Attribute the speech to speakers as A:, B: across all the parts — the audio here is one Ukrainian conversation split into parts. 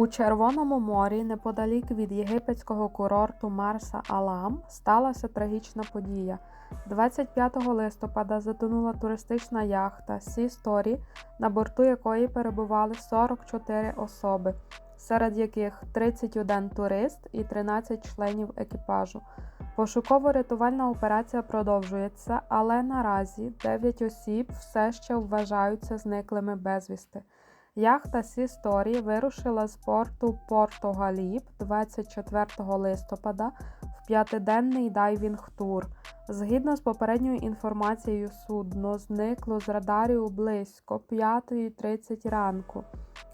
A: У Червоному морі, неподалік від єгипетського курорту Марса Алам, сталася трагічна подія. 25 листопада затонула туристична яхта Sea Story, на борту якої перебували 44 особи, серед яких 31 турист і 13 членів екіпажу. Пошуково-рятувальна операція продовжується, але наразі 9 осіб все ще вважаються зниклими безвісти. Яхта Сі Сторі вирушила з порту Порто Галіб 24 листопада в п'ятиденний дайвінг-тур. Згідно з попередньою інформацією, судно зникло з радарів близько 5.30 ранку,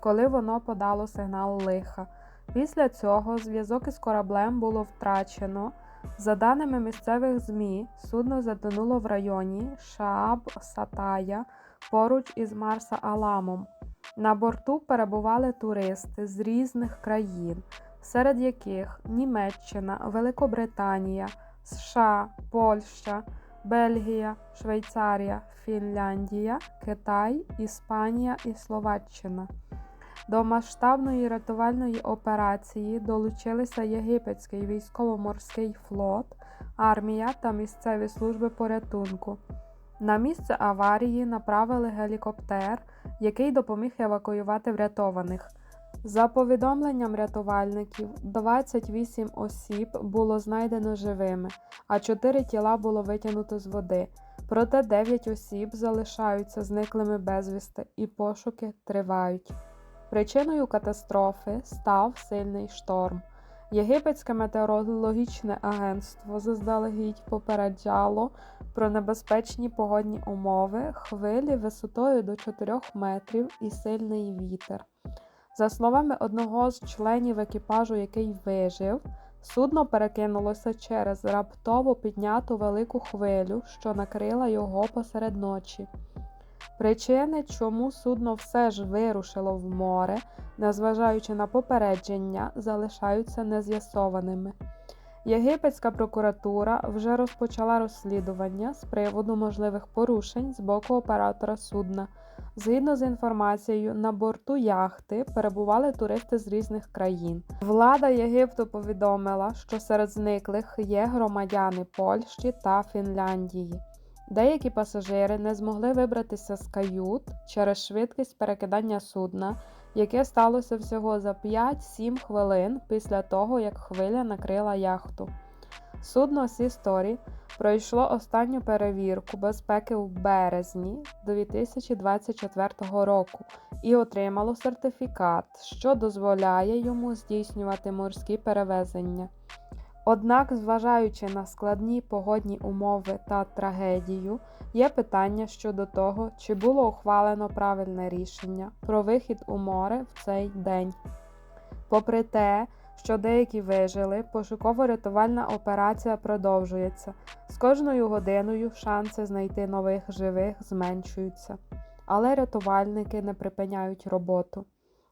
A: коли воно подало сигнал лиха. Після цього зв'язок із кораблем було втрачено. За даними місцевих ЗМІ, судно затонуло в районі Шааб Сатая поруч із Марса Аламом. На борту перебували туристи з різних країн, серед яких Німеччина, Великобританія, США, Польща, Бельгія, Швейцарія, Фінляндія, Китай, Іспанія і Словаччина. До масштабної рятувальної операції долучилися Єгипетський військово-морський флот, армія та місцеві служби порятунку. На місце аварії направили гелікоптер, який допоміг евакуювати врятованих. За повідомленням рятувальників, 28 осіб було знайдено живими, а 4 тіла було витягнуто з води. Проте 9 осіб залишаються зниклими безвісти і пошуки тривають. Причиною катастрофи став сильний шторм. Єгипетське метеорологічне агентство заздалегідь попереджало про небезпечні погодні умови, хвилі висотою до 4 метрів і сильний вітер. За словами одного з членів екіпажу, який вижив, судно перекинулося через раптово підняту велику хвилю, що накрила його посеред ночі. Причини, чому судно все ж вирушило в море, незважаючи на попередження, залишаються нез'ясованими. Єгипетська прокуратура вже розпочала розслідування з приводу можливих порушень з боку оператора судна. Згідно з інформацією, на борту яхти перебували туристи з різних країн. Влада Єгипту повідомила, що серед зниклих є громадяни Польщі та Фінляндії. Деякі пасажири не змогли вибратися з кают через швидкість перекидання судна, яке сталося всього за 5-7 хвилин після того, як хвиля накрила яхту. Судно Сісторі пройшло останню перевірку безпеки в березні 2024 року і отримало сертифікат, що дозволяє йому здійснювати морські перевезення. Однак, зважаючи на складні погодні умови та трагедію, є питання щодо того, чи було ухвалено правильне рішення про вихід у море в цей день. Попри те, що деякі вижили, пошуково-рятувальна операція продовжується. З кожною годиною шанси знайти нових живих зменшуються, але рятувальники не припиняють роботу.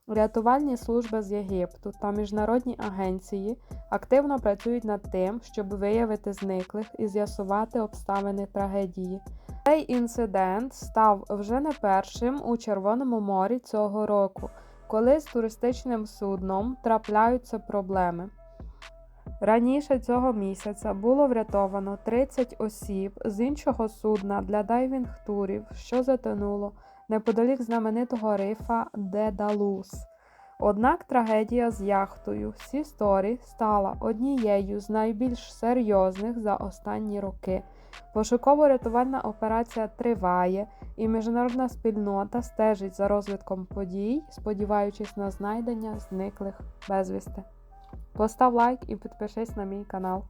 A: Рятувальні служби з Єгипту та міжнародні агенції активно працюють над тим, щоб виявити зниклих і з'ясувати обставини трагедії. Цей інцидент став вже не першим у Червоному морі цього року, коли з туристичним судном трапляються проблеми. Раніше цього місяця було врятовано 30 осіб з іншого судна для дайвінг-турів, що затонуло неподалік знаменитого рифа Дедалус. Однак трагедія з яхтою Сі Сторі стала однією з найбільш серйозних за останні роки. Пошуково-рятувальна операція триває, і міжнародна спільнота стежить за розвитком подій, сподіваючись на знайдення зниклих безвісти. Постав лайк і підпишись на мій канал.